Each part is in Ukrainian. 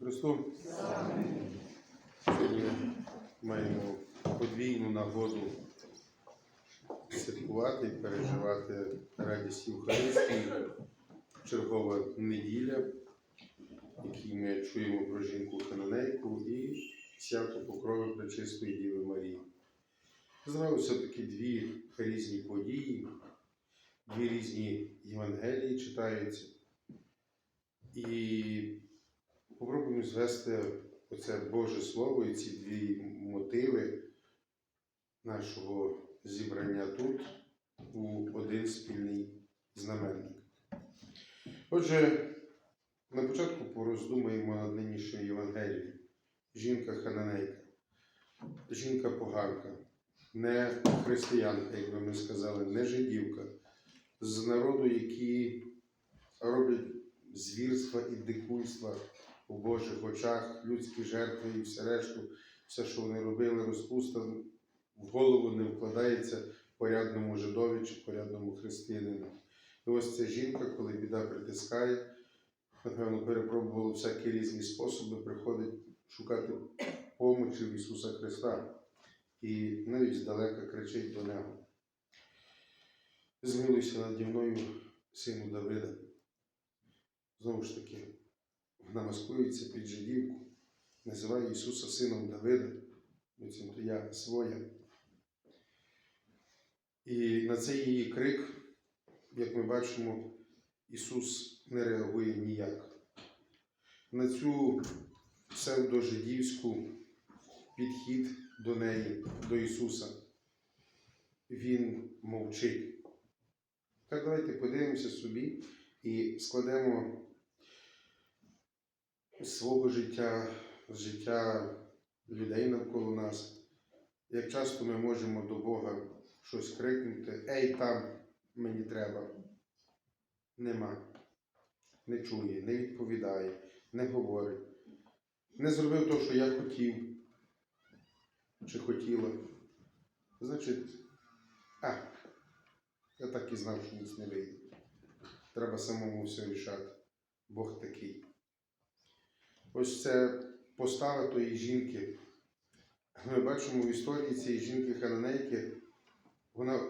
Христу. Сьогодні маємо подвійну нагоду святкувати і переживати радість Євхаристії. Чергова неділя, в якій ми чуємо про жінку Хананейку і свято Покрови Пречистої Діви Марії. Здавалося, такі дві різні події, дві різні Євангелії читаються. І попробуємо звести оце Боже Слово і ці дві мотиви нашого зібрання тут у один спільний знаменник. Отже, на початку пороздумаємо над нинішньою Євангелією. Жінка Хананейка, жінка поганка, не християнка, як би ми сказали, не жидівка, з народу, які роблять звірства і дикунства у Божих очах, людські жертви і все решту, все, що вони робили, розпуста в голову не вкладається порядному жидові чи порядному християнину. І ось ця жінка, коли біда притискає, напевно, перепробувала всякі різні способи, приходить шукати помочі в Ісуса Христа. І навіть здалека кричить до нього. Змилуйся наді мною, сину Давида. Знову ж таки, вона маскується під жидівку, називає Ісуса сином Давида, буцімто я своя. І на цей її крик, як ми бачимо, Ісус не реагує ніяк. На цю псевдожидівську підхід до неї, до Ісуса, Він мовчить. Так давайте подивимося собі і складемо свого життя, життя людей навколо нас. Як часто ми можемо до Бога щось крикнути, ей там мені треба. Нема. Не чує, не відповідає, не говорить. Не зробив те, що я хотів чи хотіла. Значить, а, я так і знав, що ніц не вийде. Треба самому все рішати. Бог такий. Ось це постава тої жінки. Ми бачимо в історії цієї жінки Хананейки, вона,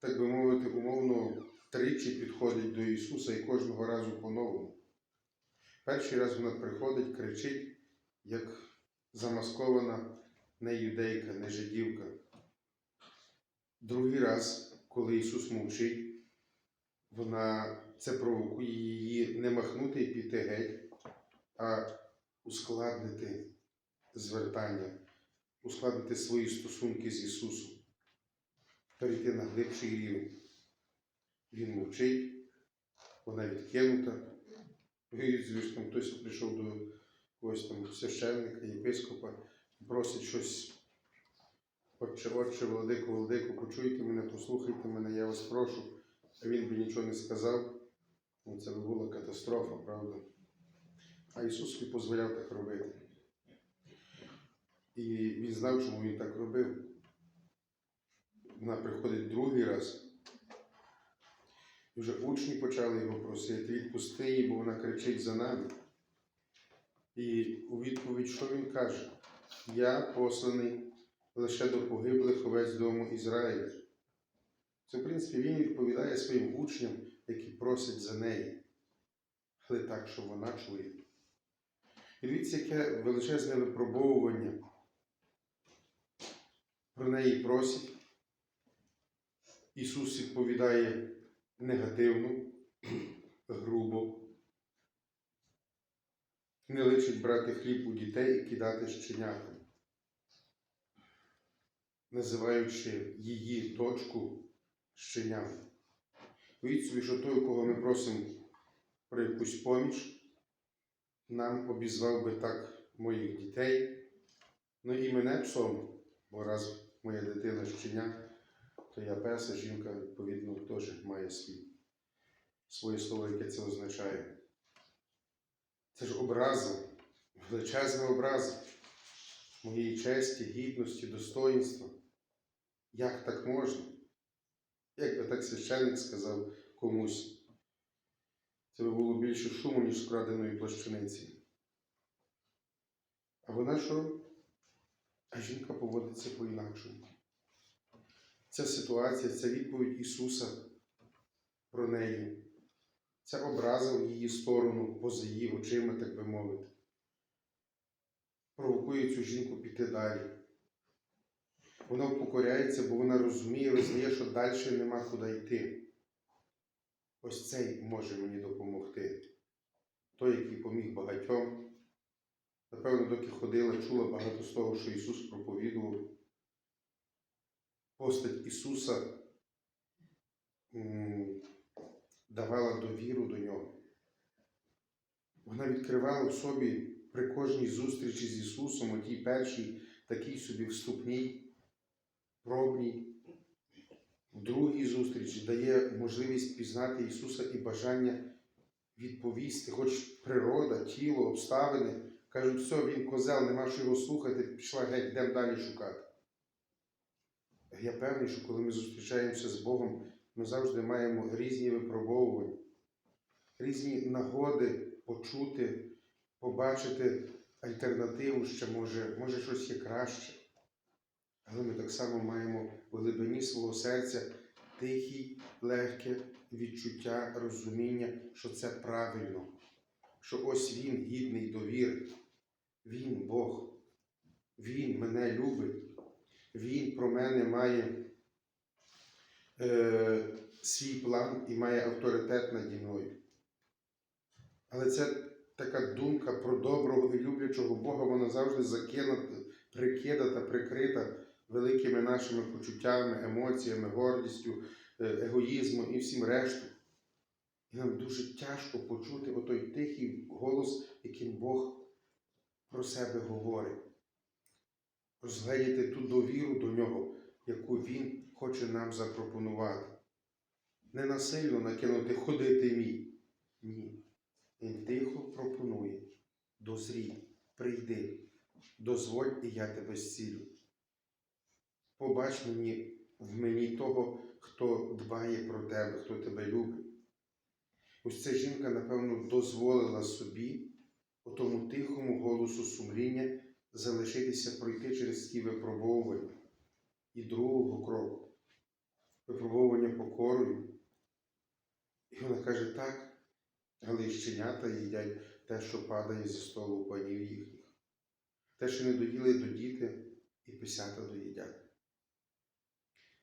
так би мовити, умовно тричі підходить до Ісуса і кожного разу по-новому. Перший раз вона приходить, кричить, як замаскована не юдейка, не жидівка. Другий раз, коли Ісус мовчить, вона це провокує її не махнути і піти геть, а ускладнити звертання, ускладнити свої стосунки з Ісусом, перейти на глибший рівень. Він мовчить, вона відкинута. І, звісно, хтось прийшов до когось там священника, єпископа, просить щось. Отче, отче, владику, владику, почуйте мене, послухайте мене, я вас прошу. А він би нічого не сказав. Ну, Це би була катастрофа, правда? А Ісус собі дозволяв так робити. І він знав, чому він так робив. Вона приходить другий раз. І вже учні почали його просити, відпусти її, бо вона кричить за нами. І у відповідь, що він каже? Я посланий лише до погиблих овець дому Ізраїля. Це, в принципі, він відповідає своїм учням, які просять за неї, але так, що вона чує. І дивіться, яке величезне випробовування про неї просять. Ісус відповідає негативно, грубо. Не личить брати хліб у дітей і кидати щенятам, називаючи її точку щеням. Уявіть собі, що той, у кого ми просимо про якусь поміч, нам обізвав би так моїх дітей, ну і мене псом, бо раз моя дитина щеня, то я пес, а жінка, відповідно, теж має свій, своє слово, яке це означає. Це ж образа, величезна образа моєї честі, гідності, достоїнства. Як так можна? Як би так священник сказав комусь, це би було більше шуму, ніж з краденої плащаниці. А вона що? А жінка поводиться по-інакшому. Ця ситуація, ця відповідь Ісуса про неї, ця образа в її сторону, поза її очима, так би мовити, провокує цю жінку піти далі. Вона покоряється, бо вона розуміє, розуміє, що далі нема куди йти. Ось цей може мені допомогти. Той, який поміг багатьом. Напевно, доки ходила, чула багато з того, що Ісус проповідував. Постать Ісуса давала довіру до нього. Вона відкривала в собі при кожній зустрічі з Ісусом, отій першій, такій собі вступній, пробній, другій зустрічі дає можливість пізнати Ісуса і бажання відповісти, хоч природа, тіло, обставини. Кажуть, все, він козел, нема що його слухати, пішла геть, йдемо далі шукати. Я певний, що коли ми зустрічаємося з Богом, ми завжди маємо різні випробовування, різні нагоди почути, побачити альтернативу, ще може, може щось є краще. Але ми так само маємо в глибині свого серця тихі, легке відчуття, розуміння, що це правильно, що ось Він гідний довіри. Він Бог. Він мене любить. Він про мене має е, свій план і має авторитет наді мною. Але ця така думка про доброго і люблячого Бога, вона завжди закинута, прикидата, прикрита великими нашими почуттями, емоціями, гордістю, е, егоїзмом і всім решту. І нам дуже тяжко почути отой тихий голос, яким Бог про себе говорить. Розгледіти ту довіру до нього, яку Він хоче нам запропонувати. Не насильно накинути ходи ти мій. Ні. Він тихо пропонує. Дозрій, прийди, дозволь, і я тебе зцілю. Побач мені в мені того, хто дбає про тебе, хто тебе любить. Ось ця жінка, напевно, дозволила собі, у тому тихому голосу сумління, залишитися пройти через ті випробовування і другого кроку, випробовування покорою. І вона каже, так, але щенята їдять те, що падає зі столу панів їхніх. Те, що не доїли до діти, і писята доїдять.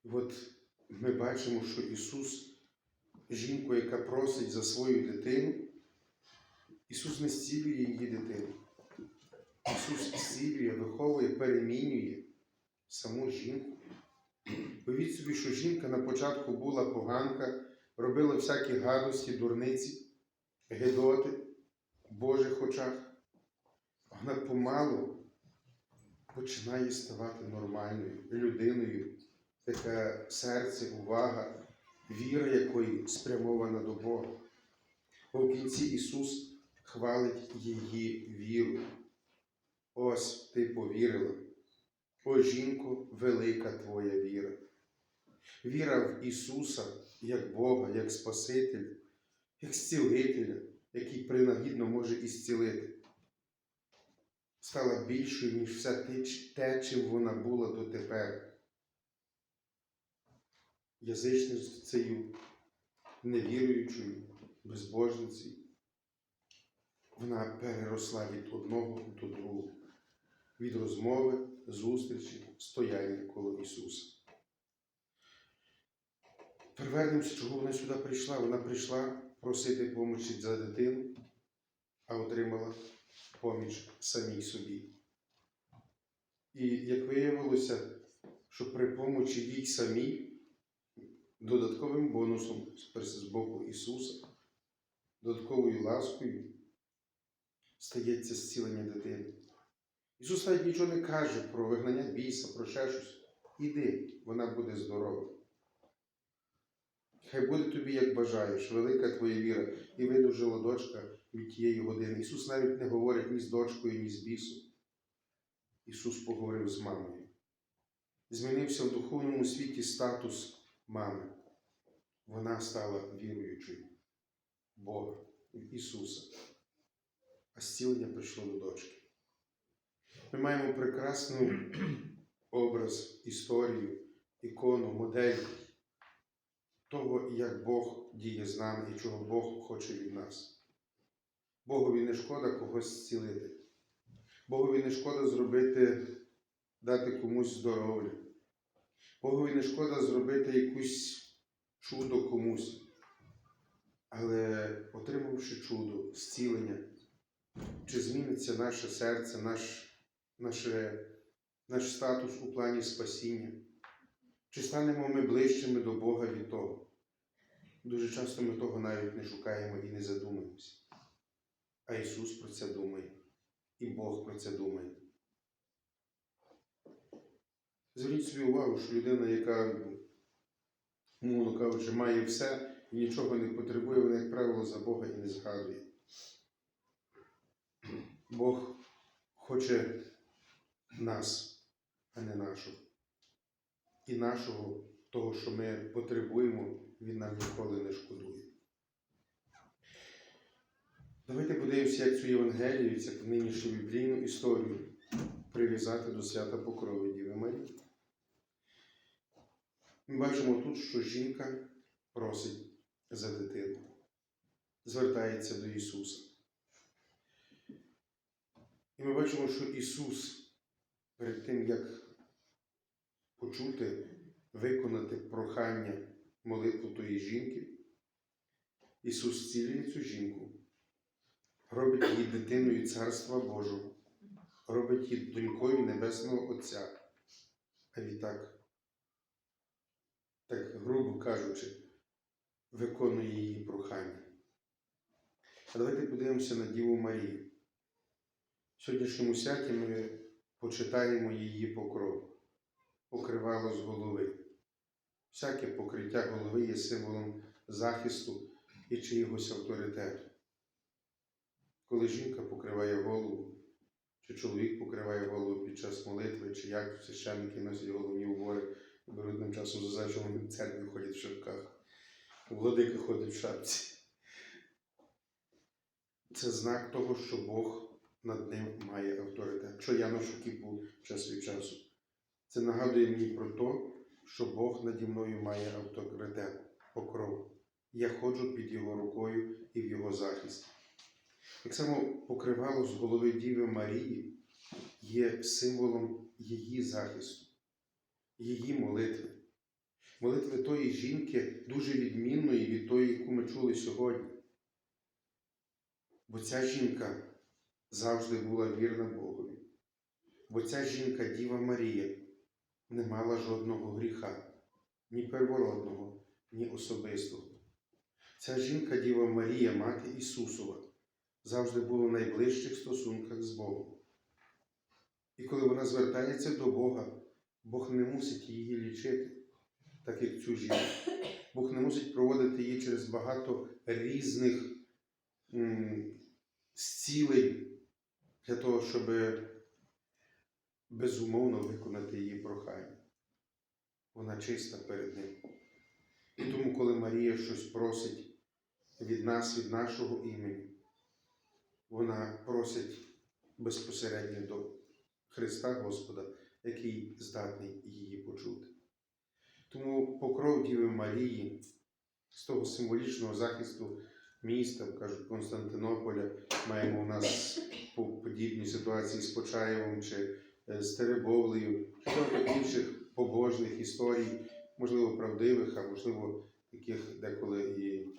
І от ми бачимо, що Ісус, жінку, яка просить за свою дитину, Ісус не зцілює її дитину. Ісус зцілює, виховує, перемінює саму жінку. Уявіть собі, що жінка на початку була поганка, робила всякі гадості, дурниці, гедоти в Божих очах. Вона помалу починає ставати нормальною людиною, таке серце, увага, віра якої спрямована до Бога. Бо в кінці Ісус хвалить її віру. Ось ти повірила. О, жінко, велика твоя віра. Віра в Ісуса як Бога, як Спасителя, як зцілителя, який принагідно може ісцілити, стала більшою, ніж все те, чим вона була дотепер. Язичницею, невіруючою, безбожницею. Вона переросла від одного до другого, від розмови, зустрічі, стояння коло Ісуса. Привернемося, чого вона сюди прийшла. Вона прийшла просити помочі за дитину, а отримала поміч самій собі. І як виявилося, що при помочі їй самій, додатковим бонусом з боку Ісуса, додатковою ласкою, стається зцілення дитини. Ісус навіть нічого не каже про вигнання біса, про ще щось. Іди, вона буде здорова. Хай буде тобі, як бажаєш, велика твоя віра, і видужила дочка від тієї години. Ісус навіть не говорить ні з дочкою, ні з бісом. Ісус поговорив з мамою. Змінився в духовному світі статус мами. Вона стала віруючою в Бога, Ісуса. А зцілення прийшло до дочки. Ми маємо прекрасну образ, історію, ікону, модель того, як Бог діє з нами і чого Бог хоче від нас. Богові не шкода когось зцілити. Богові не шкода зробити, дати комусь здоров'я. Богові не шкода зробити якусь чудо комусь. Але отримавши чудо, зцілення, чи зміниться наше серце, наш, наше, наш статус у плані спасіння? Чи станемо ми ближчими до Бога від того? Дуже часто ми того навіть не шукаємо і не задумуємося. А Ісус про це думає, і Бог про це думає. Зверніть собі увагу, що людина, яка, мовно кажучи, має все і нічого не потребує, вона, як правило, за Бога і не згадує. Бог хоче нас, а не нашого. І нашого, того, що ми потребуємо, Він нам ніколи не шкодує. Давайте подивимося, як цю Євангелію, цю нинішню біблійну історію прив'язати до свята Покрови Діви Марії. Ми бачимо тут, що жінка просить за дитину, звертається до Ісуса. І ми бачимо, що Ісус перед тим, як почути, виконати прохання молитву тої жінки, Ісус зцілює цю жінку, робить її дитиною Царства Божого, робить її донькою Небесного Отця. А відтак, так грубо кажучи, виконує її прохання. А давайте подивимося на Діву Марію. В сьогоднішньому святі ми почитаємо її покров, покривало з голови. Всяке покриття голови є символом захисту і чиїгось авторитету. Коли жінка покриває голову, чи чоловік покриває голову під час молитви, чи як священники носять головні убори, беруть часом за зачому в церкві ходять в шапках, владика ходить в шапці. Це знак того, що Бог над ним має авторитет. Що я ношу кіпу час від часу. Це нагадує мені про те, що Бог наді мною має авторитет, покров. Я ходжу під Його рукою і в Його захисті. Так само покривало з голови Діви Марії є символом її захисту, її молитви. Молитви тої жінки дуже відмінної від тої, яку ми чули сьогодні. Бо ця жінка завжди була вірна Богові. Бо ця жінка, Діва Марія, не мала жодного гріха, ні первородного, ні особистого. Ця жінка, Діва Марія, мати Ісусова, завжди була в найближчих стосунках з Богом. І коли вона звертається до Бога, Бог не мусить її лічити, так як цю жінку. Бог не мусить проводити її через багато різних зцілень для того, щоб безумовно виконати її прохання. Вона чиста перед ним. І тому, коли Марія щось просить від нас, від нашого імені, вона просить безпосередньо до Христа Господа, який здатний її почути. Тому покров Діви Марії з того символічного захисту міста, кажуть, Константинополя, маємо у нас подібні ситуації з Почаєвом чи е, з Теребовлею, чи інших побожних історій, можливо, правдивих, а можливо, таких деколи і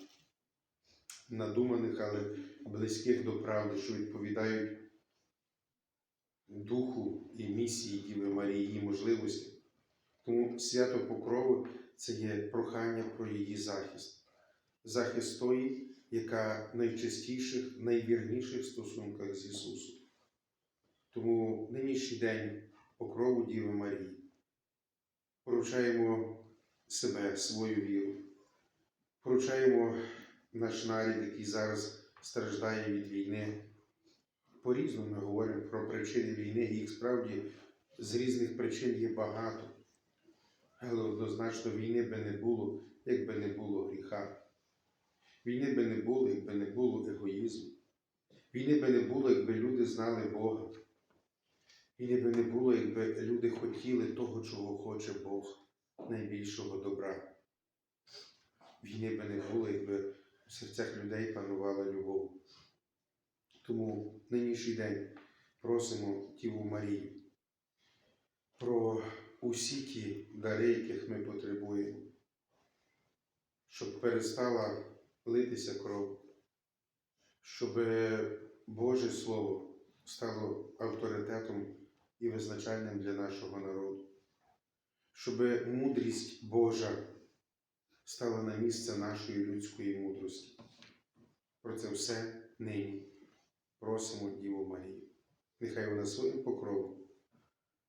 надуманих, але близьких до правди, що відповідають духу і місії Діви Марії, її можливості. Тому свято Покрови це є прохання про її захист, захист тої, яка в найчистіших, найвірніших стосунках з Ісусом. Тому нинішній день покрову Діви Марії поручаємо себе, свою віру, поручаємо наш нарід, який зараз страждає від війни. По-різному ми говоримо про причини війни, і їх справді з різних причин є багато. Але однозначно війни би не було, якби не було гріха. Війни би не було, якби не було егоїзму. Війни би не було, якби люди знали Бога. Війни би не було, якби люди хотіли того, чого хоче Бог, найбільшого добра. Війни би не було, якби в серцях людей панувала любов. Тому в нинішній день просимо Діву Марію про усі ті дари, яких ми потребуємо, щоб перестала литися кров, щоб Боже Слово стало авторитетом і визначальним для нашого народу, щоб мудрість Божа стала на місце нашої людської мудрості. Про це все нині просимо Діву Марію. Нехай вона своїм покровом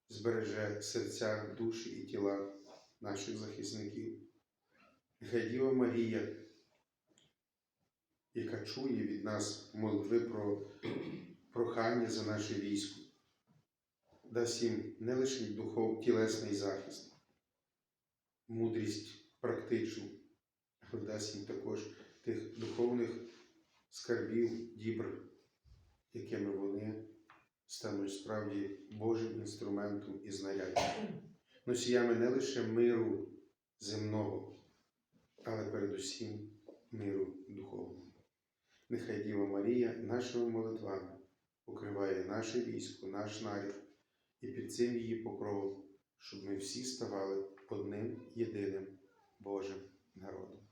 збереже серця, душі і тіла наших захисників. Нехай Діва Марія, яка чує від нас молитви про прохання за наше військо, дасть їм не лише духов, тілесний захист, мудрість практичну, але дасть їм також тих духовних скарбів, дібр, якими вони стануть справді Божим інструментом і знаряддям, носіями не лише миру земного, але передусім миру духовного. Нехай Діва Марія нашими молитвами покриває наше військо, наш нарід і під цим її покровом, щоб ми всі ставали одним єдиним Божим народом,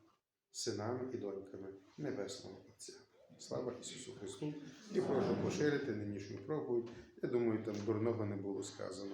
синами і доньками Небесного Отця. Слава Ісусу Христу! І прошу поширити нинішню проповідь. Я думаю, там дурного не було сказано.